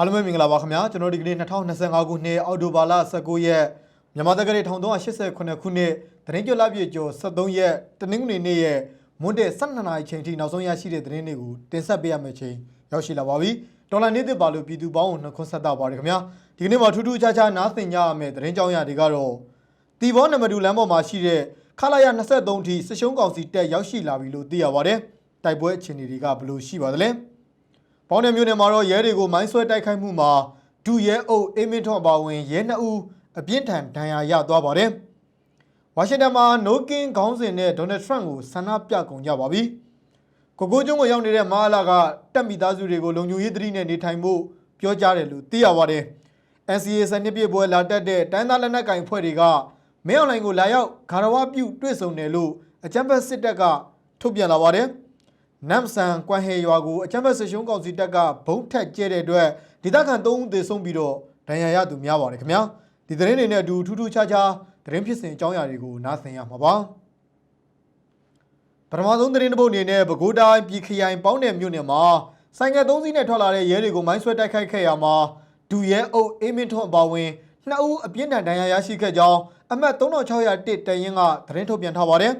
အားလုံးပဲမင်္ဂလာပါခင်ဗျာကျွန်တော်ဒီကနေ့2025ခုနှစ်အောက်တိုဘာလ19ရက်မြန်မာတက္ကရာ1389ခုနှစ်သတင်းကြွလာပြည့်ကျော်73ရက်တနင်္ဂနွေနေ့ရဲ့မွန်းတဲ့12နာရီချိန်ထိနောက်ဆုံးရရှိတဲ့သတင်းတွေကိုတင်ဆက်ပေးရမယ့်ချိန်ရောက်ရှိလာပါပြီဒေါ်လာနေ့သစ်ပါလို့ပြည်သူပေါင်းကိုနှခွန်းဆက်တာပါတယ်ခင်ဗျာဒီကနေ့မှာထူးထူးခြားခြားနားဆင်ကြရမယ့်သတင်းကြောင်းရာတွေကတော့တီဘောနံပါတ်2လမ်းပေါ်မှာရှိတဲ့ခလာရ23ထိစစ်ရှုံးကောင်စီတက်ရောက်ရှိလာပြီလို့သိရပါတယ်တိုက်ပွဲအခြေအနေတွေကဘယ်လိုရှိပါသလဲ ပေါင်းတဲ့မြို့နယ်မှာတော့ရဲတွေကိုမိုင်းဆွဲတိုက်ခိုက်မှုမှာဒူရဲအုပ်အေမင်းထွန်းအပါအဝင်ရဲနှစ်ဦးအပြင်းထန်ဒဏ်ရာရသွားပါတယ်။ဝါရှင်တန်မှာနိုကင်းခေါင်းစဉ်နဲ့ဒေါ်နယ်ထရန့်ကိုဆန္ဒပြကုန်ကြပါပြီ။ကိုကိုကျွန်းကိုရောက်နေတဲ့မဟာလာကတက်မိသားစုတွေကိုလုံခြုံရေးသတိနဲ့နေထိုင်ဖို့ပြောကြားတယ်လို့သိရပါတယ်။ NCA စနစ်ပြည့်ပွဲလာတက်တဲ့တိုင်းသားလက်နက်ကိုင်ဖွဲ့တွေကမင်းအောင်လှိုင်ကိုလာရောက်ဂါရဝပြုတွေ့ဆုံတယ်လို့အကြံဖက်စစ်တပ်ကထုတ်ပြန်လာပါတယ်။ နမ်ဆန်ကွမ်ဟေရွာကိုအချမ်းဘတ်ဆရှုံးကောင်စီတပ်ကဘုံထက်ကျဲတဲ့အတွက်ဒေသခံ3ဦးသေဆုံးပြီးတော့ဒဏ်ရာရသူများပါတယ်ခင်ဗျာဒီသတင်းတွေနဲ့အတူထူးထူးခြားခြားသတင်းဖြစ်စဉ်အကြောင်းအရာတွေကိုနားဆင်ရမှာပါပထမဆုံးသတင်းတစ်ပုဒ်အနေနဲ့ပဲခူးတိုင်းပြည်ခရိုင်ပေါင်းနယ်မြို့နယ်မှာဆိုင်ကယ်3စီးနဲ့ထွက်လာတဲ့ရဲတွေကိုမိုင်းဆွဲတိုက်ခိုက်ခဲ့ရမှာဒူရဲအုပ်အေးမင်းထွန်းအပါအဝင်နှစ်ဦးအပြင်းထန်ဒဏ်ရာရရှိခဲ့ကြောင်းအမှတ်3601တရင်ကသတင်းထုတ်ပြန်ထားပါတယ်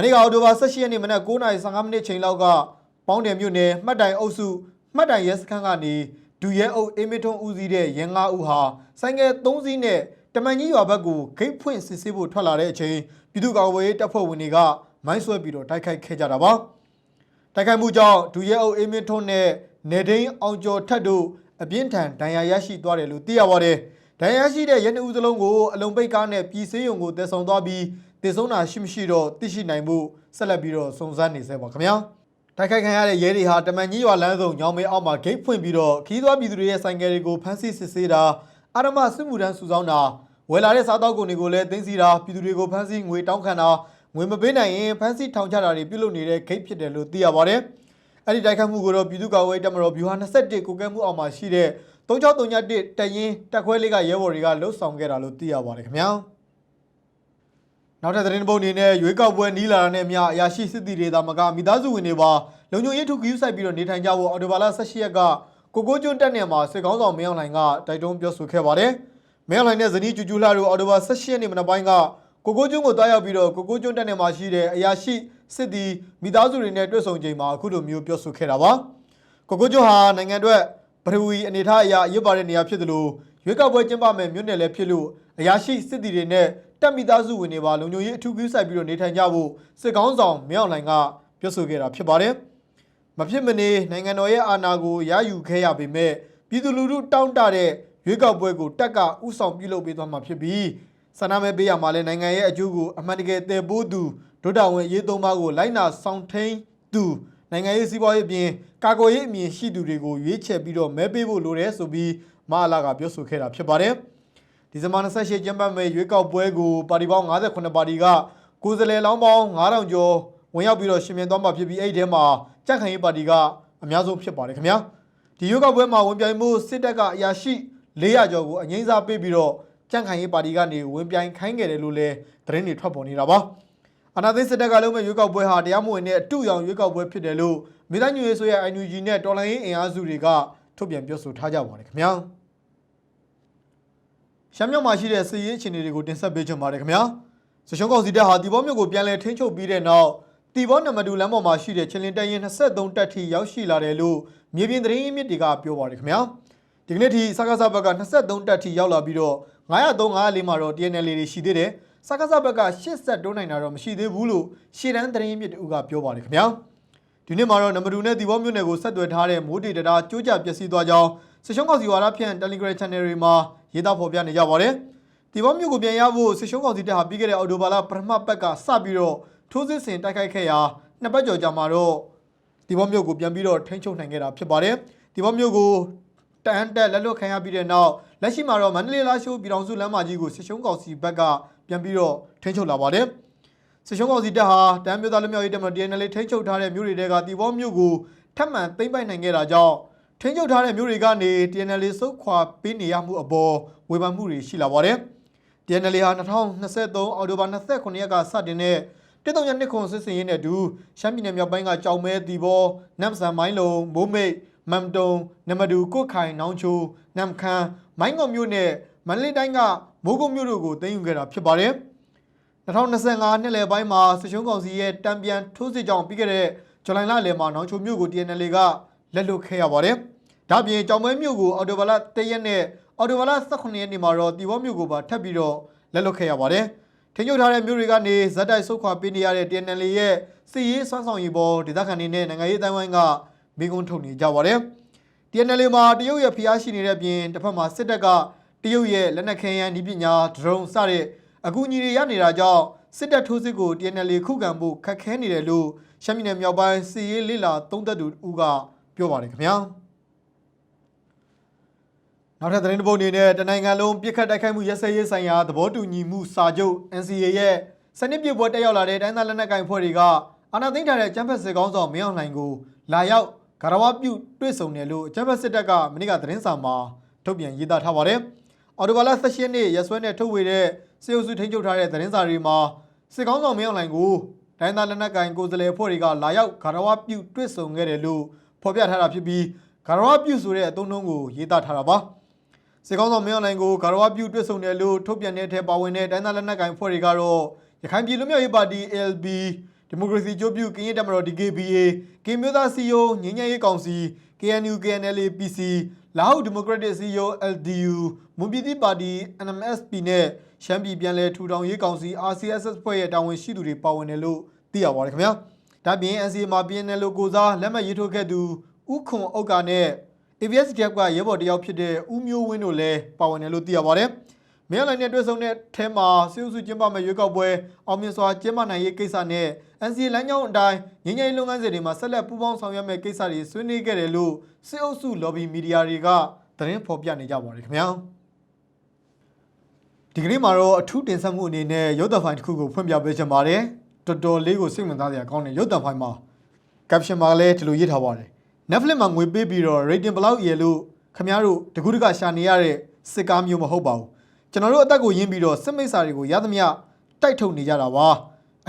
မနေ့ကအောက်တိုဘာ18ရက်နေ့မနက်9:15မိနစ်ချိန်လောက်ကပေါင်းတယ်မြို့နယ်မှတ်တိုင်အုပ်စုမှတ်တိုင်ရဲစခန်းကနေဒူရဲအုပ်အေမီထွန်းဦးစီးတဲ့ရဲ၅ဦးဟာဆိုင်ငယ်3စီးနဲ့တမန်ကြီးရွာဘက်ကိုဂိတ်ဖွင့်စစ်ဆေးဖို့ထွက်လာတဲ့အချိန်ပြည်သူ့ကာကွယ်ရေးတပ်ဖွဲ့ဝင်တွေကမိုင်းဆွဲပြီးတော့တိုက်ခိုက်ခဲ့ကြတာပါတိုက်ခိုက်မှုကြောင့်ဒူရဲအုပ်အေမီထွန်းနဲ့နေဒိန်းအောင်ကျော်ထက်တို့အပြင်းထန်ဒဏ်ရာရရှိသွားတယ်လို့သိရပါတယ်ဒဏ်ရာရရှိတဲ့ရဲနှစ်ဦးစလုံးကိုအလုံပိတ်ကားနဲ့ပြည်စေးရုံကိုတက်ဆောင်သွားပြီး တည်ဆုံးတာရှိမရှိတော့သိရှိနိုင်မှုဆက်လက်ပြီးတော့စုံစမ်းနေစေပါခင်ဗျာတိုက်ခိုက်ခံရတဲ့ရဲတွေဟာတမန်ကြီးရွာလမ်းစုံညောင်မေအောက်မှာဂိတ်ဖွင့်ပြီးတော့ခီးသွွားပြည်သူတွေရဲ့ဆိုင်ကယ်တွေကိုဖမ်းဆီးစစ်ဆေးတာအာရမစစ်မှုထမ်းစုဆောင်းတာဝယ်လာတဲ့စားတောက်ကုန်တွေကိုလည်းသိမ်းဆည်းတာပြည်သူတွေကိုဖမ်းဆီးငွေတောင်းခံတာငွေမပေးနိုင်ရင်ဖမ်းဆီးထောင်ချတာတွေပြုလုပ်နေတဲ့ဂိတ်ဖြစ်တယ်လို့သိရပါတယ်အဲ့ဒီတိုက်ခိုက်မှုကိုတော့ပြည်သူ့ကာကွယ်ရေးတပ်မတော်ဗျူဟာ21ကိုကဲမှုအောင်မှာရှိတဲ့3631တရင်တက်ခွဲလေးကရဲဘော်တွေကလှုပ်ဆောင်ခဲ့တာလို့သိရပါတယ်ခင်ဗျာ နောက်ထပ်သတင်းတစ်ပုဒ်အနေနဲ့ရွေးကောက်ပွဲနီးလာတာနဲ့အမျှအရာရှိစစ်တီတွေသာမကမိသားစုဝင်တွေပါလုံခြုံရေးထုကူးဆိုင်ပြီးတော့နေထိုင်ကြဖို့အော်တိုဘာလ18ရက်ကကိုကိုကျွန်းတက်နေမှာစစ်ကောင်းဆောင်မင်းအောင်လှိုင်ကတိုက်တွန်းပြောဆိုခဲ့ပါတယ်။မင်းအောင်လှိုင်နဲ့ဇနီးကျူကျူလှတို့အော်တိုဘာ18ရက်နေ့မနက်ပိုင်းကကိုကိုကျွန်းကိုတွားရောက်ပြီးတော့ကိုကိုကျွန်းတက်နေမှာရှိတဲ့အရာရှိစစ်တီမိသားစုတွေနဲ့တွေ့ဆုံချိန်မှာအခုလိုမျိုးပြောဆိုခဲ့တာပါ။ကိုကိုကျွန်းဟာနိုင်ငံအတွက်ပထဝီအနေထားအရာအရေးပါတဲ့နေရာဖြစ်တယ်လို့ရွေးကောက်ပွဲကျင်းပမယ်မြို့နယ်လည်းဖြစ်လို့အရာရှိစစ်တီတွေနဲ့ တပ်မိသားစုဝင်တွေပါလုံခြုံရေးအထူးကူးဆိုင်ပြီးတော့နေထိုင်ကြဖို့စစ်ကောင်းဆောင်မင်းအောင်လှိုင်ကပြောဆိုခဲ့တာဖြစ်ပါတယ်။မဖြစ်မနေနိုင်ငံတော်ရဲ့အာဏာကိုရယူခဲ့ရပေမဲ့ပြည်သူလူထုတောင်းတတဲ့ရွေးကောက်ပွဲကိုတက်ကဥဆောင်ပြုလုပ်ပေးသွားမှာဖြစ်ပြီးဆန္ဒမဲပေးရမှာလဲနိုင်ငံရဲ့အကျိုးကိုအမှန်တကယ်တည်ပိုးသူဒုတာဝန်အရေးသုံးပါးကိုလိုက်နာဆောင်ထိန်သူနိုင်ငံရေးစီးပွားရေးအပြင်ကာကွယ်ရေးအမြင်ရှိသူတွေကိုရွေးချယ်ပြီးတော့မဲပေးဖို့လိုတယ်ဆိုပြီးမဟာလာကပြောဆိုခဲ့တာဖြစ်ပါတယ်။ ဒီဇင်ဘာ28ကျင်းပမယ့်ရွေးကောက်ပွဲကိုပါတီပေါင်း58ပါတီကကိုယ်စားလှယ်လောင်းပေါင်း9000ကျော်ဝင်ရောက်ပြီးတော့ရှင်မြင်သွားမှာဖြစ်ပြီးအဲ့ဒီထဲမှာကြက်ခိုင်ရေးပါတီကအများဆုံးဖြစ်ပါတယ်ခင်ဗျာ။ဒီရွေးကောက်ပွဲမှာဝင်ပြိုင်မှုစစ်တပ်ကအရာရှိ400ကျော်ကိုအငိမ့်စားပေးပြီးတော့ကြက်ခိုင်ရေးပါတီကနေဝင်ပြိုင်ခိုင်းခဲ့တယ်လို့လည်းသတင်းတွေထွက်ပေါ်နေတာပါ။အနာသိစစ်တပ်ကလုံးမဲ့ရွေးကောက်ပွဲဟာတရားမဝင်တဲ့အတူရောင်ရွေးကောက်ပွဲဖြစ်တယ်လို့မိသားညွေဆိုရဲ့ INUG နဲ့တော်လိုင်းရေးအင်အားစုတွေကထုတ်ပြန်ပြောဆိုထားကြပါတယ်ခင်ဗျာ ရှမ်းမြောက်မှာရှိတဲ့စစ်ရေးအခြေအနေတွေကိုတင်ဆက်ပေးချင်ပါတယ်ခင်ဗျာစရှုံးကောင်စီတပ်ဟာတီဘောမြို့ကိုပြန်လည်ထိန်းချုပ်ပြီးတဲ့နောက်တီဘောနံပါတ်2လမ်းပေါ်မှာရှိတဲ့ချင်းလင်းတပ်ရင်း23တပ်ထိရောက်ရှိလာတယ်လို့မြေပြင်သတင်းရင်းမြစ်တွေကပြောပါတယ်ခင်ဗျာဒီကနေ့ထိစကားစဘက်က23တပ်ထိရောက်လာပြီးတော့903 904မှာတော့ TNL တွေရှိသေးတယ်စကားစဘက်က80တိုးနိုင်တာတော့မရှိသေးဘူးလို့ရှေ့တန်းသတင်းရင်းမြစ်တူကပြောပါတယ်ခင်ဗျာဒီနေ့မှာတော့နံပါတ်2နဲ့ဒီဘောမြို့နယ်ကိုဆက်သွယ်ထားတဲ့မိုးတေတရာကျိုးကြပျက်စီးသွားကြောင်း စရှုံးကောင်စီဝါဒဖြန့် Telegram Channel တွေမှာရေးသားဖော်ပြနေကြပါတယ်ဒီဘောမြို့ကိုပြန်ရဖို့စရှုံးကောင်စီတပ်ဟာပြီးခဲ့တဲ့အော်တိုဘာလပထမပတ်ကစပြီးတော့ထိုးစစ်ဆင်တိုက်ခိုက်ခဲ့ရာနှစ်ပတ်ကျော်ကြာမှာတော့ဒီဘောမြို့ကိုပြန်ပြီးတော့ထိန်းချုပ်နိုင်ခဲ့တာဖြစ်ပါတယ်ဒီဘောမြို့ကိုတန်တက်လက်လွတ်ခံရပြီးတဲ့နောက်လက်ရှိမှာတော့မန္တလေးလားရှိုးပြည်တော်စုလမ်းမကြီးကိုစရှုံးကောင်စီဘက်ကပြန်ပြီးတော့ထိန်းချုပ်လာပါတယ်စစ်ရှုံးကောင်စီတပ်ဟာတမ်းမျိုးသားလူမျိုးရေးတပ်မတော် TNL ထိန်းချုပ်ထားတဲ့မြို့တွေတဲကတီဘောမြို့ကိုထပ်မံသိမ်းပိုက်နိုင်ခဲ့တာကြောင့် ထိန်းချုပ်ထားတဲ့မြို့တွေကနေ TNL စုခွာပေးနေရမှုအပေါ်ဝေဖန်မှုတွေရှိလာပါတယ်။ TNL ဟာ2023အောက်တိုဘာ29ရက်ကစတင်တဲ့တစ်တုံညနှစ်ခွန်စစ်စင်ရေးနဲ့အတူရှမ်းပြည်နယ်မြောက်ပိုင်းကကြောင်မဲတီဘောနမ်ဆန်မိုင်းလုံမိုးမိတ်မမ်တုံနမဒူကုတ်ခိုင်နောင်ချိုနမ်ခမ်းမိုင်းငုံမြို့နဲ့မန္တလေးတိုင်းကမိုးကုတ်မြို့တို့ကိုသိမ်းယူခဲ့တာဖြစ်ပါတယ်2025နှစ်လယ်ပိုင်းမှာစချုံကောင်စီရဲ့တံပြန်ထိုးစစ်ကြောင့်ပြီးခဲ့တဲ့ဇူလိုင်လလယ်မှာနောင်ချိုမြို့ကို TNL က လက်လွတ်ခဲ့ရပါတယ်။ဒါ့အပြင်ကြောင်မဲမြို့ကိုအော်တိုဘာလ၁ရက်နဲ့အော်တိုဘာလ18ရက်နေ့မှာတော့တီဘောမြို့ကိုပါထပ်ပြီးတော့လက်လွတ်ခဲ့ရပါတယ်။ထင်ချုပ်ထားတဲ့မြို့တွေကနေဇက်တိုက်ဆုတ်ခွာပေးနေရတဲ့ TNL ရဲ့စစ်ရေးစွမ်းဆောင်ရည်ပေါ်ဒေသခံတွေနဲ့နိုင်ငံရေးအတိုင်းဝိုင်းကမိကုန်းထုတ်နေကြပါတယ်။ TNL မှာတရုတ်ရဲ့ဖိအားရှိနေတဲ့အပြင်တစ်ဖက်မှာစစ်တပ်ကတရုတ်ရဲ့လက်နက်ခဲယမ်းဤပညာဒရုန်းစတဲ့အကူအညီတွေရနေတာကြောင့်စစ်တပ်ထိုးစစ်ကို TNL ခုခံဖို့ခက်ခဲနေတယ်လို့ရှမ်းပြည်နယ်မြောက်ပိုင်းစီရေးလိလာသုံးသက်သူဦးက ပြောပါတယ်ခင်ဗျာနောက်ထပ်သတင်းတစ်ပုဒ်အနေနဲ့တနိုင်ငံလုံးပြစ်ခတ်တိုက်ခိုက်မှုရက်စက်ရေးဆိုင်ရာသဘောတူညီမှုစာချုပ် NCA ရဲ့စနစ်ပြပွဲတက်ရောက်လာတဲ့တိုင်းသားလက်နက်ကိုင်ဖွဲ့တွေကအာဏာသိမ်းထားတဲ့ကျန်းဖက်စစ်ကောင်းဆောင်မင်းအောင်လှိုင်ကိုလာရောက်ဂရဝပြုတွေ့ဆုံတယ်လို့ကျန်းဖက်စစ်တပ်ကမနေ့ကသတင်းစာမှာထုတ်ပြန်ရေးသားထားပါတယ်။အော်တိုဘာလ16ရက်နေ့ရက်စွဲနဲ့ထုတ်ဝေတဲ့စေအုပ်စုထိန်းချုပ်ထားတဲ့သတင်းစာတွေမှာစစ်ကောင်းဆောင်မင်းအောင်လှိုင်ကိုတိုင်းသားလက်နက်ကိုင်ကိုယ်စားလှယ်ဖွဲ့တွေကလာရောက်ဂရဝပြုတွေ့ဆုံခဲ့တယ်လို့ ဖော်ပြထားတာဖြစ်ပြီးဂရဝပြုဆိုတဲ့အသုံးအနှုန်းကိုရေးသားထားတာပါ။စစ်ကောင်းဆောင်မင်းအောင်လှိုင်ကိုဂရဝပြုတွေ့ဆုံတယ်လို့ထုတ်ပြန်တဲ့အထက်ပါဝင်တဲ့တိုင်းသားလက်နက်ကိုင်ဖွဲ့တွေကတော့ရခိုင်ပြည်လူမျိုးရေးပါတီ LB ဒီမိုကရေစီကြိုးပြုကရင်တပ်မတော် DKBA ကင်းမျိုးသားစီယိုငင်းညံ့ရေးကောင်စီ KNU KNLA PC လာဟုတ်ဒီမိုကရက်တစ်စီယို LDU မွန်ပြည်သစ်ပါတီ NMSP နဲ့ရှမ်းပြည်ပြည်လဲထူထောင်ရေးကောင်စီ RCSS ဖွဲ့ရဲ့တာဝန်ရှိသူတွေပါဝင်တယ်လို့သိရပါတယ်ခင်ဗျာ ဒါပြင် NCA မှာ PNL လို့ကိုစားလက်မှတ်ရေးထိုးခဲ့သူဥခွန်အုတ်ကနဲ့ ABS တယောက်ကရဲဘော်တယောက်ဖြစ်တဲ့ဦးမျိုးဝင်းတို့လည်းပါဝင်တယ်လို့သိရပါတယ်မင်းလိုင်းနဲ့တွေ့ဆုံတဲ့ထဲမှာစီဥစုကျင်းပမဲ့ရွေးကောက်ပွဲအောင်မြင်စွာကျင်းပနိုင်ရေးကိစ္စနဲ့ NCA လမ်းကြောင်းအတိုင်းငញ្ញိုင်းလုပ်ငန်းစဉ်တွေမှာဆက်လက်ပူးပေါင်းဆောင်ရွက်မဲ့ကိစ္စတွေဆွေးနွေးခဲ့တယ်လို့စစ်အုပ်စု lobby media တွေကသတင်းဖော်ပြနေကြပါတယ်ခင်ဗျာဒီကနေ့မှာတော့အထူးတင်ဆက်မှုအနေနဲ့ရုပ်သံဖိုင်တစ်ခုကိုဖွင့်ပြပေးချင်ပါတယ် တော်တော်လေးကိုစိတ်ဝင်စားစရာကောင်းတဲ့ရုပ်သံဖိုင်မှာ caption မှာလည်းဒီလိုရေးထားပါတယ် Netflix မှာငွေပေးပြီးတော့ rating ဘယ်လောက်ရလို့ခင်ဗျားတို့တကူးတကရှာနေရတဲ့စစ်ကားမျိုးမဟုတ်ပါဘူးကျွန်တော်တို့အသက်ကိုရင်းပြီးတော့စစ်မိတ်ဆာတွေကိုရသမျှတိုက်ထုတ်နေကြတာပါ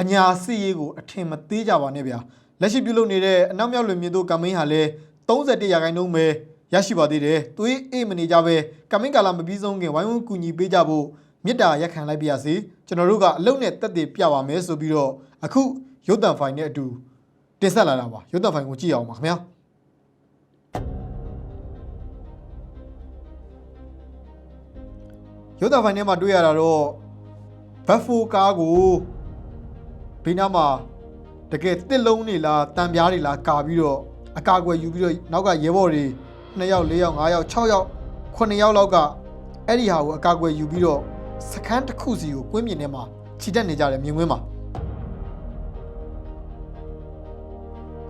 အညာစစ်ရေးကိုအထင်မသေးကြပါနဲ့ဗျာလက်ရှိပြုလုပ်နေတဲ့အနောက်မြောက်လွင်မြေတို့ကမ်ပိန်းဟာလည်း31ရာခိုင်နှုန်းပဲရရှိပါသေးတယ်သွေးအေးမနေကြပဲကမ်ပိန်းကာလာမပြီးဆုံးခင်ဝိုင်းဝန်းကူညီပေးကြဖို့ မေတ္တာရက်ခံလိုက်ပါရစေကျွန်တော်တို့ကအလုံနဲ့တက်တည်ပြပါမယ်ဆိုပြီးတော့အခုရုပ်တံဖိုင်နဲ့အတူတင်ဆက်လာတာပါရုပ်တံဖိုင်ကိုကြည့်အောင်ပါခင်ဗျာရုပ်တံဖိုင်ထဲမှာတွေ့ရတာတော့ဘတ်ဖိုကားကိုဘေးနားမှာတကယ်တစ်လုံးနေလားတံပြားတွေလားကာပြီးတော့အကာအကွယ်ယူပြီးတော့နောက်ကရဲဘော်တွေ2ယောက်4ယောက်5ယောက်6ယောက်9ယောက်လောက်ကအဲ့ဒီဟာကိုအကာအကွယ်ယူပြီးတော့ စခန်းတစ်ခုစီကိုကွင်းမြင်ထဲမှာခြိတက်နေကြတယ်မြင်ကွင်းမှာ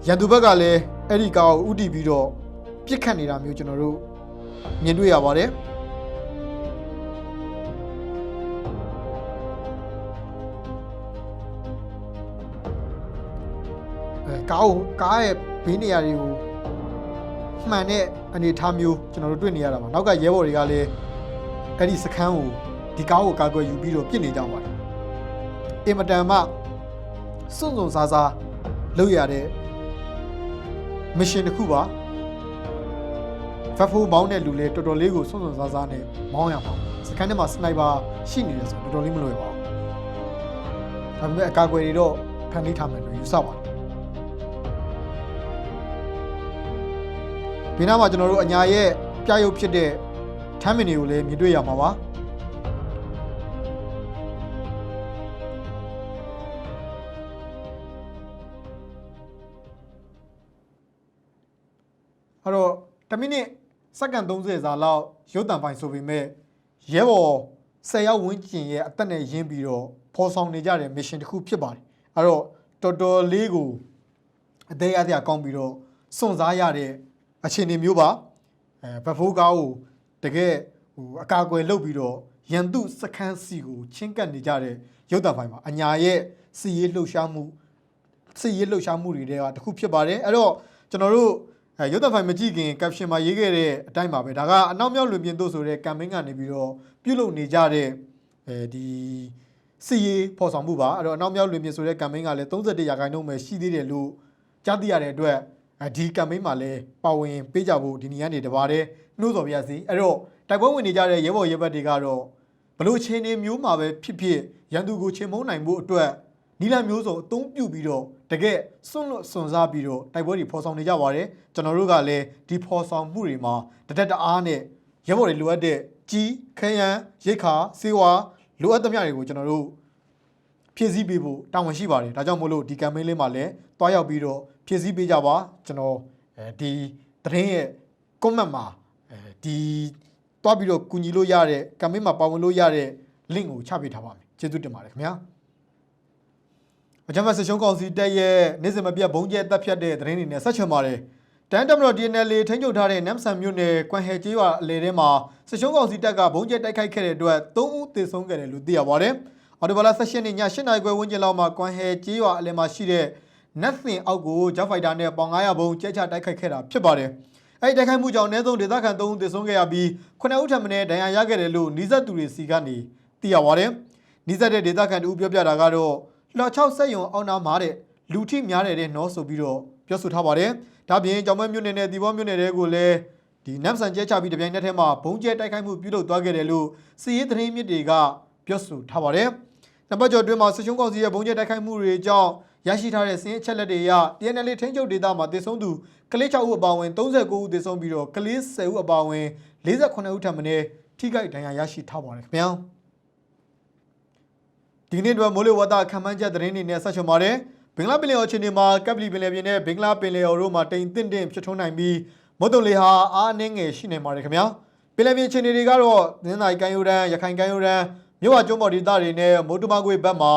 ရန်သူဘက်ကလည်းအဲ့ဒီကားကိုဥတီပြီးတော့ပြစ်ခတ်နေတာမျိုးကျွန်တော်တို့မြင်တွေ့ရပါတယ်အဲကားကိုကားရဲ့ဘေးနေရာတွေကိုမှန်တဲ့အနေအထားမျိုးကျွန်တော်တို့တွေ့နေရတာပါနောက်ကရဲဘော်တွေကလည်းအဲ့ဒီစခန်းကို ဒီကားကိုကာကွယ်ယူပြီးတော့ပြစ်နေကြပါတယ်အင်မတန်မှစွန့်စွန့်စားစားလုပ်ရတဲ့မရှင်တစ်ခုပါဖက်ဖိုးမောင်းတဲ့လူလည်းတော်တော်လေးကိုစွန့်စွန့်စားစားနဲ့မောင်းရပါစခန်းထဲမှာစနိုက်ပါရှိနေတယ်ဆိုတော့တော်တော်လေးမလွယ်ပါဘူးဒါပေမဲ့အကာအကွယ်တွေတော့ဖန်တီးထားမယ်လို့ယူဆပါတယ်ဘေးနားမှာကျွန်တော်တို့အညာရဲ့ပြရုပ်ဖြစ်တဲ့ထမ်းမင်တွေကိုလည်းမြင်တွေ့ရမှာပါ မိနစ်စက္ကန့်30စာလောက်ရုပ်တံပိုင်ဆိုပေမဲ့ရဲဘော်10ရောက်ဝန်းကျင်ရဲ့အသက်နဲ့ရင်းပြီးတော့ဖော်ဆောင်နေကြတဲ့ mission တစ်ခုဖြစ်ပါတယ်အဲ့တော့တော်တော်လေးကိုအသေးအသေးကောင်းပြီးတော့စွန့်စားရတဲ့အခြေအနေမျိုးပါအဲဘဖိုးကားကိုတကယ်ဟိုအကာအကွယ်လုပ်ပြီးတော့ရန်သူစခန်းစီကိုချင်းကပ်နေကြတဲ့ရုပ်တံပိုင်ပါအညာရဲ့စီရေးလှုပ်ရှားမှုစီရေးလှုပ်ရှားမှုတွေတွေကတစ်ခုဖြစ်ပါတယ်အဲ့တော့ကျွန်တော်တို့အဲ ရုပ်သံဖိုင်မကြည့်ခင် caption မှာရေးခဲ့တဲ့အတိုင်းပါပဲဒါကအနောက်မြောက်လွင်ပြင်တို့ဆိုတဲ့ campaign ကနေပြီးတော့ပြုလုပ်နေကြတဲ့အဲဒီစီရေးဖော်ဆောင်မှုပါအဲ့တော့အနောက်မြောက်လွင်ပြင်ဆိုတဲ့ campaign ကလည်း31ရာခိုင်နှုန်းပဲရှိသေးတယ်လို့ကြားသိရတဲ့အတွက်အဲဒီကမ်ပိန်းမှာလည်းပါဝင်ပေးကြဖို့ဒီနေရာနေတပါတဲ့နှိုးဆော်ပြရစီအဲ့တော့တိုက်ပွဲဝင်နေကြတဲ့ရဲဘော်ရဲဘက်တွေကတော့ဘလို့ချင်းနေမျိုးမှာပဲဖြစ်ဖြစ်ရန်သူကိုချင်းမုန်းနိုင်ဖို့အတွက်နီလန်မျိုးစုံအသုံးပြုပြီးတော့ တကယ်စွန့်လွတ်စွန့်စားပြီးတော့တိုက်ပွဲတွေဖော်ဆောင်နေကြပါတယ်ကျွန်တော်တို့ကလည်းဒီဖော်ဆောင်မှုတွေမှာတတက်တအားနဲ့ရဲဘော်တွေလိုအပ်တဲ့ကြီးခရမ်းရိတ်ခါစေဝါလိုအပ်သမျှတွေကိုကျွန်တော်တို့ဖြည့်ဆည်းပေးဖို့တာဝန်ရှိပါတယ်ဒါကြောင့်မို့လို့ဒီ campaign လေးမှာလည်းတွားရောက်ပြီးတော့ဖြည့်ဆည်းပေးကြပါကျွန်တော်အဲဒီသတင်းရဲ့ comment မှာအဲဒီတွားပြီးတော့ကူညီလို့ရတဲ့ campaign မှာပါဝင်လို့ရတဲ့ link ကိုချပေးထားပါမယ်ကျေးဇူးတင်ပါတယ်ခင်ဗျာ အကြမ်းဖက်စစ်ရှုံးကောင်စီတက်ရဲ့နေ့စဉ်မပြတ်ဘုံကျဲတက်ဖြတ်တဲ့သတင်းတွေနဲ့ဆက်ချင်ပါတယ်တန်တမတော် DNL ထိန်းချုပ်ထားတဲ့နမ်ဆန်မြို့နယ်ကွမ်ဟဲကျေးရွာအလယ်ထဲမှာစစ်ရှုံးကောင်စီတပ်ကဘုံကျဲတိုက်ခိုက်ခဲ့တဲ့အတွက်၃ဦးသေဆုံးခဲ့တယ်လို့သိရပါတယ်အော်တိုဘာလ16ရက်နေ့ည8နာရီခွဲဝန်းကျင်လောက်မှာကွမ်ဟဲကျေးရွာအလယ်မှာရှိတဲ့နက်သင်အောက်ကိုဂျက်ဖိုက်တာနဲ့ပေါင်900ဘုံကျဲချတိုက်ခိုက်ခဲ့တာဖြစ်ပါတယ်အဲ့ဒီတိုက်ခိုက်မှုကြောင့်အနည်းဆုံးဒေသခံ3ဦးသေဆုံးခဲ့ရပြီး9ဦးထပ်မံဒဏ်ရာရခဲ့တယ်လို့နီးစပ်သူတွေစီကနေသိရပါတယ်နီးစပ်တဲ့ဒေသခံတူပြောပြတာကတော့ လှော်6ဆက်ယုံအောင်နာမှာတဲ့လူထိများတယ်တဲ့နော်ဆိုပြီးတော့ပြောဆိုထားပါတယ်ဒါပြင်ကြောင်မမြို့နယ်နဲ့ဒီဘောမြို့နယ်တွေကိုလည်းဒီနမ်ဆန်ကျဲချပြီးတပြိုင်နက်တည်းမှာဘုံကျဲတိုက်ခိုက်မှုပြုလုပ်သွားခဲ့တယ်လို့စီရေးသတင်းမြစ်တွေကပြောဆိုထားပါတယ်နံပါတ်ကျော်တွင်မှာစစ်ရှုံးကောင်စီရဲ့ဘုံကျဲတိုက်ခိုက်မှုတွေကြောင့်ရရှိထားတဲ့စင်းအချက်လက်တွေအရ TNL ထိန်းချုပ်ဒေသမှာတည်ဆုံးသူကလေး6ဦးအပါအဝင်39ဦးတည်ဆုံးပြီးတော့ကလေး10ဦးအပါအဝင်48ဦးထပ်မံထိခိုက်ဒဏ်ရာရရှိထားပါတယ်ခင်ဗျာ ဒီကနေ့တော့မိုးလေဝသခံမှန်းချက်သတင်းတွေနဲ့ဆက်ချင်ပါတယ်ဘင်္ဂလားပင်လယ်အော်ချင်းတွေမှာကပ်ပလီပင်လယ်ပြင်နဲ့ဘင်္ဂလားပင်လယ်အော်တို့မှာတိမ်တင့်တင့်ဖြစ်ထွန်းနိုင်ပြီးမုတ်တုံလေဟာအားအနှင်းငယ်ရှိနေပါတယ်ခင်ဗျာပင်လယ်ပြင်ချင်းတွေကတော့သင်းနိုင်ကန်ယူရန်ရခိုင်ကန်ယူရန်မြို့ဝကျွန်းပေါ်ဒေသတွေနဲ့မိုးတမကွေဘက်မှာ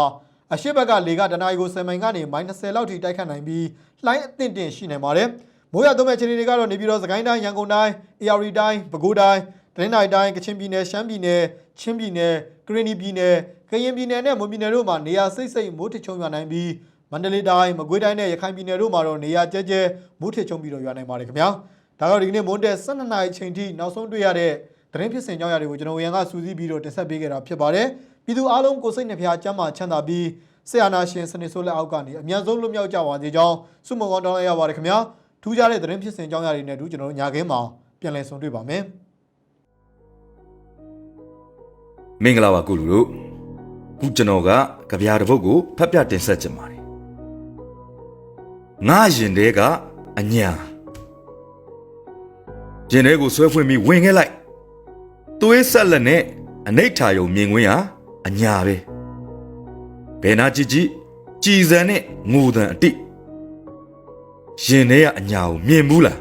အရှိဘက်ကလေကတနအီကို7မိုင်ကနေမိုင်20လောက်ထိတိုက်ခတ်နိုင်ပြီးလှိုင်းအသင့်တင်ရှိနေပါတယ်မိုးရသုံးမဲ့ချင်းတွေကတော့နေပြည်တော်စကိုင်းတိုင်းရန်ကုန်တိုင်းအေရီတိုင်းပဲခူးတိုင်းတနင်္သာရီတိုင်းကချင်ပြည်နယ်ရှမ်းပြည်နယ်ချင်းပြည်နယ်ကရင်နီပြည်နယ် ကရင်ပြည်နယ်နဲ့မွန်ပြည်နယ်တို့မှာနေရာစိတ်စိတ်မိုးထချုံရွာနိုင်ပြီးမန္တလေးတိုင်းမကွေးတိုင်းနဲ့ရခိုင်ပြည်နယ်တို့မှာတော့နေရာကျဲကျဲမိုးထချုံပြီးတော့ရွာနိုင်ပါတယ်ခင်ဗျာဒါကတော့ဒီကနေ့မွန်းတဲ့12နာရီချိန်ထိနောက်ဆုံးတွေ့ရတဲ့သတင်းဖြစ်စဉ်ကြောင်းရာတွေကိုကျွန်တော်ရန်ကစူးစီးပြီးတော့တင်ဆက်ပေးခဲ့တာဖြစ်ပါတယ်ပြည်သူအားလုံးကိုစိတ်နှဖျားချမ်းသာချမ်းသာပြီးဆရာနာရှင်စနစ်ဆိုးလက်အောက်ကနေအများဆုံးလွတ်မြောက်ကြပါစေကြောင်းဆုမွန်ကောင်းတောင်းလိုက်ရပါတယ်ခင်ဗျာထူးခြားတဲ့သတင်းဖြစ်စဉ်ကြောင်းရာတွေနဲ့တူကျွန်တော်တို့ညာခင်းမှာပြန်လည်ဆုံတွေ့ပါမယ်မင်္ဂလာပါကုလူတို့ ခုကျွန်တော်ကကြပြားတစ်ပုဒ်ကိုဖတ်ပြတင်ဆက်ခြင်းပါတယ်ငါရင်တဲကအညာရင်ထဲကိုဆွဲဖွင့်ပြီးဝင်ခဲ့လိုက်သွေးဆက်လက်နဲ့အနိဋ္ဌာယုံမြင်ကွင်းဟာအညာပဲဘယ်နာကြည့်ကြည့်ကြည်စံနဲ့ငိုတန်အတိရင်ထဲကအညာကိုမြင်ဘူးလား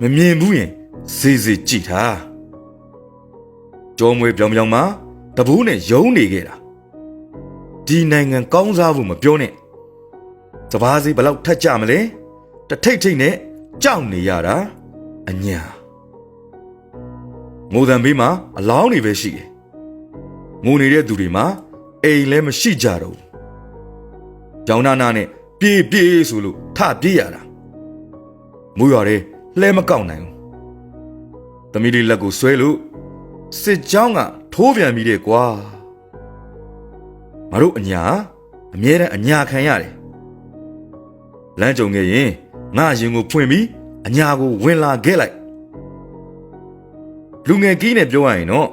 မမြင်ဘူးရင်စေးစေးကြည့်ထားကြောမွေပြောင်ပြောင်မှာ တပူးနဲ့ယုံနေခဲ့တာဒီနိုင်ငံကောင်းစားဖို့မပြောနဲ့စပားစီဘလောက်ထက်ကြမလဲတထိတ်ထိတ်နဲ့ကြောက်နေရတာအညာငိုတံဘေးမှာအလောင်းတွေပဲရှိတယ်ငိုနေတဲ့သူတွေမှာအိမ်လည်းမရှိကြတော့ဘူးကြောင်နာနာနဲ့ပြေးပြေးဆိုလို့ထပြေးရတာမိုးရွာတဲ့လှဲမကောက်နိုင်ဘူးသမီးလေးလက်ကိုဆွဲလို့စစ်ကြောင်းက ထိုးပြန်ပြီးတဲ့ကွာမတို့အညာအမြဲတမ်းအညာခံရတယ်လမ်းကြုံခဲ့ရင်ငါရင်ကိုဖွင့်ပြီးအညာကိုဝင်လာခဲ့လိုက်လူငယ်ကြီးနဲ့ပြောရရင်တော့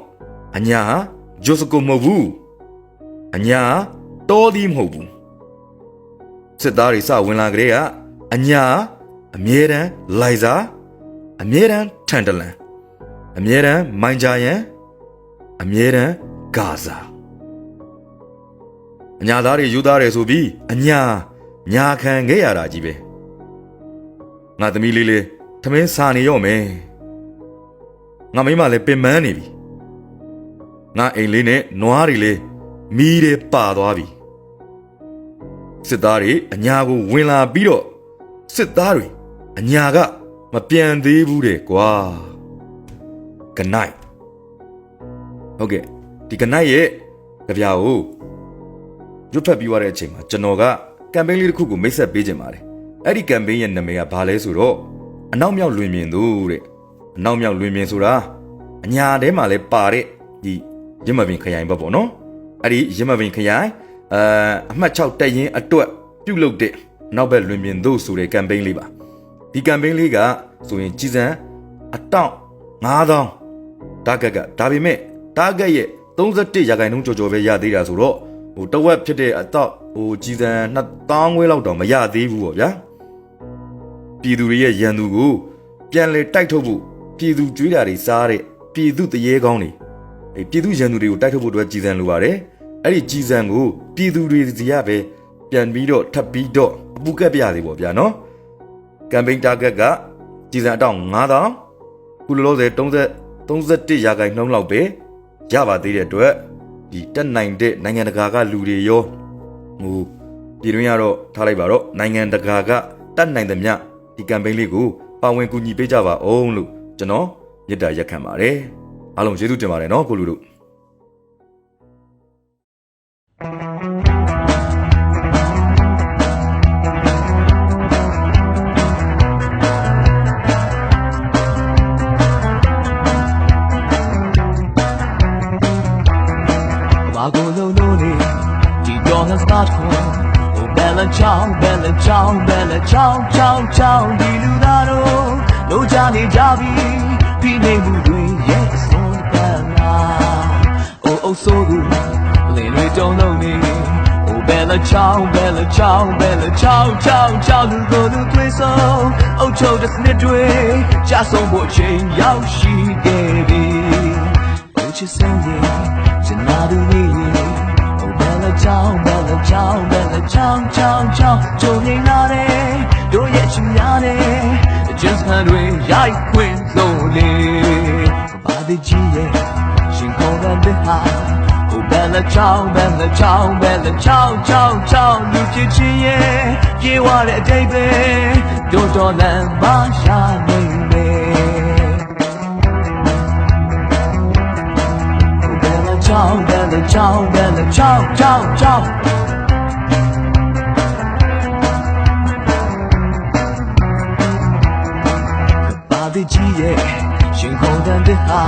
အညာဟာဂျိုစကိုမဟုတ်ဘူးအညာဟာတော်သည်မဟုတ်ဘူးစစ်သားတွေစဝင်လာကြတဲ့ကအညာဟာအမြဲတမ်းလိုက်စားအမြဲတမ်းထန်တလန်အမြဲတမ်းမိုင်ကြရန် အမြဲတမ်းဂါဇာအညာသားတွေယူသားတယ်ဆိုပြီးအညာညာခံခဲ့ရတာကြီးပဲငါသမီးလေးလေးသမင်းစာနေရော့မယ်ငါမိမလည်းပင်ပန်းနေပြီငါအိမ်လေးနဲ့နွားတွေလေးမီးတွေပါသွားပြီစစ်သားတွေအညာကိုဝင်လာပြီးတော့စစ်သားတွေအညာကမပြန်သေးဘူးတဲ့ကွာ good night ဟုတ်ကဲ့ဒီ good night ရဲ့ကြပြာကိုရွတ်ဖတ်ပြီးသွားတဲ့အချိန်မှာကျွန်တော်ကကမ်ပိန်းလေးတစ်ခုကိုမိတ်ဆက်ပေးခြင်းပါတယ်အဲ့ဒီကမ်ပိန်းရဲ့နာမည်ကဘာလဲဆိုတော့အနောက်မြောက်လွင်မြင်သူတဲ့အနောက်မြောက်လွင်မြင်ဆိုတာအညာထဲမှာလဲပါတဲ့ဒီရမပင်ခရိုင်ဘက်ပေါ့နော်အဲ့ဒီရမပင်ခရိုင်အအမှတ်6တက်ရင်အတွက်ပြုတ်လုတဲ့နောက်ဘက်လွင်မြင်သူဆိုတဲ့ကမ်ပိန်းလေးပါဒီကမ်ပိန်းလေးကဆိုရင်ကြီးစံအတောင့်9000တာဂက်ကဒါပေမဲ့ တာဂက်ရဲ့31ရာခိုင်နှုန်းကျော်ကျော်ပဲရသေးတာဆိုတော့ဟိုတဝက်ဖြစ်တဲ့အတော့ဟိုကြီးစံ2000ခွဲလောက်တော့မရသေးဘူးပေါ့ဗျာပြည်သူတွေရဲ့ရန်သူကိုပြန်လေတိုက်ထုတ်ဖို့ပြည်သူကြွေးတာတွေစားတဲ့ပြည်သူတရေကောင်းတွေအဲပြည်သူရန်သူတွေကိုတိုက်ထုတ်ဖို့အတွက်ကြီးစံလိုပါတယ်အဲ့ဒီကြီးစံကိုပြည်သူတွေစီရပဲပြန်ပြီးတော့ထပ်ပြီးတော့အပူကက်ပြရသေးပေါ့ဗျာနော်ကမ်ပိန်းတာဂက်ကကြီးစံအတောင်9000ခုလောလောဆယ်30 31ရာခိုင်နှုန်းလောက်ပဲ ရပါသေးတဲ့အတွက်ဒီတက်နိုင်တဲ့နိုင်ငံတကာကလူတွေရောဟိုပြည်တွင်းကတော့ထားလိုက်ပါတော့နိုင်ငံတကာကတတ်နိုင်သမျှဒီကမ်ပိန်းလေးကိုပါဝင်ကူညီပေးကြပါအောင်လို့ကျွန်တော်မေတ္တာရက်ခံပါတယ်အားလုံးကျေးဇူးတင်ပါတယ်နော်ကိုလူတို့ ချောင်းဘယ်လချောင်းချောင်းချောင်းဒီလူသားတို့လို့ကြနေကြပြီပြီးနေမှုတွေရဲ့အစွန်းကလာအိုးအိုးဆိုးသူလင်းတွေတုံးလုံးနေဟိုဘယ်လချောင်းဘယ်လချောင်းဘယ်လချောင်းချောင်းချောင်းလူကိုလူတွေဆုံးအုတ်ချုပ်တဲ့စနစ်တွေကြားဆုံးဖို့အချိန်ရောက်ရှိခဲ့ပြီ Oh, you sing it, you not do me. Oh, bella chow, bella chow, bella chow, chow, chow. ကြုံနေလာတယ်တို့ရဲ့ချင်များတယ် just can't wait ရိုက်ခွင့်လို့လေဘာဒီကြီးရဲ့ရှင်ခေါ်တဲ့ဟာ Oh, bella chow, bella chow, bella chow, chow, chow. လူချစ်ချင်းရဲ့ပြေဝတဲ့အတိတ်ပဲတို့တော်လမ်းမရှာနေမ ယ် Bella ciao, bella ciao, bella ciao, ciao, ciao. Body G ရဲ့ရှင်ခုန်တဲ့တဲ့ဟာ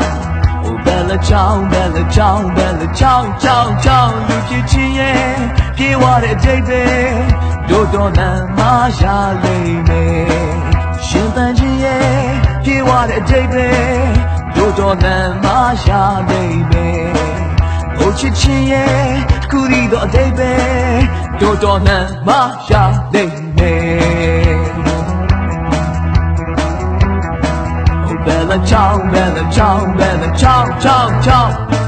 Oh bella ciao, bella ciao, bella ciao, ciao, ciao. လူဖြစ်ချင်းရဲ့ပြေဝတဲ့အတိတ်ပဲတို့တော်လမ်းမရလိမ့်မယ်ရှင်တန်ချင်းရဲ့ပြေဝတဲ့အ တိတ်ပဲတို့တော်လမ်းမရလိမ့်မယ်။အိုချစ်ချင်းရဲ့ခုရီတော့အတိတ်ပဲတို့တော်လမ်းမရလိမ့်မယ်။ Oh bella ciao, bella ciao, bella ciao, ciao, ciao.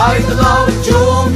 Light the low, Joe,